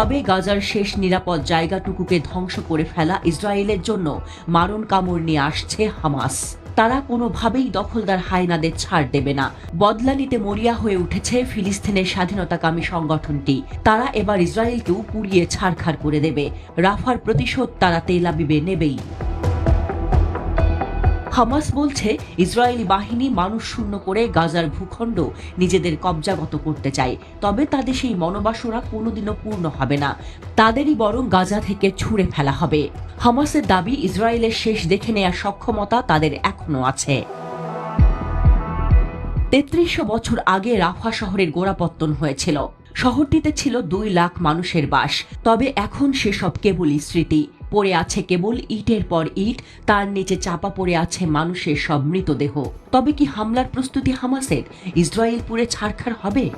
তবে গাজার শেষ নিরাপদ জায়গাটুকুকে ধ্বংস করে ফেলা ইসরায়েলের জন্য মারণ কামড় নিয়ে আসছে হামাস। তারা কোনোভাবেই দখলদার হায়নাদের ছাড় দেবে না। বদলা নিতে মরিয়া হয়ে উঠেছে ফিলিস্তিনের স্বাধীনতাকামী সংগঠনটি। তারা এবার ইসরায়েলকেও পুড়িয়ে ছাড়খাড় করে দেবে। রাফার প্রতিশোধ তারা তেলাবিবে নেবেই। হামাস বলছে, ইসরায়েলি বাহিনী মানুষ শূন্য করে গাজার ভূখণ্ড নিজেদের কবজাগত করতে চায়। তবে তাদের সেই মনোবাসনা কোনোদিনও পূর্ণ হবে না। তাদেরই বরং গাজা থেকে ছুঁড়ে ফেলা হবে। হামাসের দাবি, ইসরায়েলের শেষ দেখে নেয়ার সক্ষমতা তাদের এখনও আছে। তেত্রিশশো বছর আগে রাফা শহরের গোড়াপত্তন হয়েছিল। শহরটিতে ছিল দুই লাখ মানুষের বাস। তবে এখন সেসব কেবলই স্মৃতি। পড়ে আছে কেবল ইটের পর ইট, তার নিচে চাপা পড়ে আছে মানুষের সব মৃতদেহ। তবে কি হামলার প্রস্তুতি হামাসের? ইসরায়েলপুরে ছাড়খাড় হবে?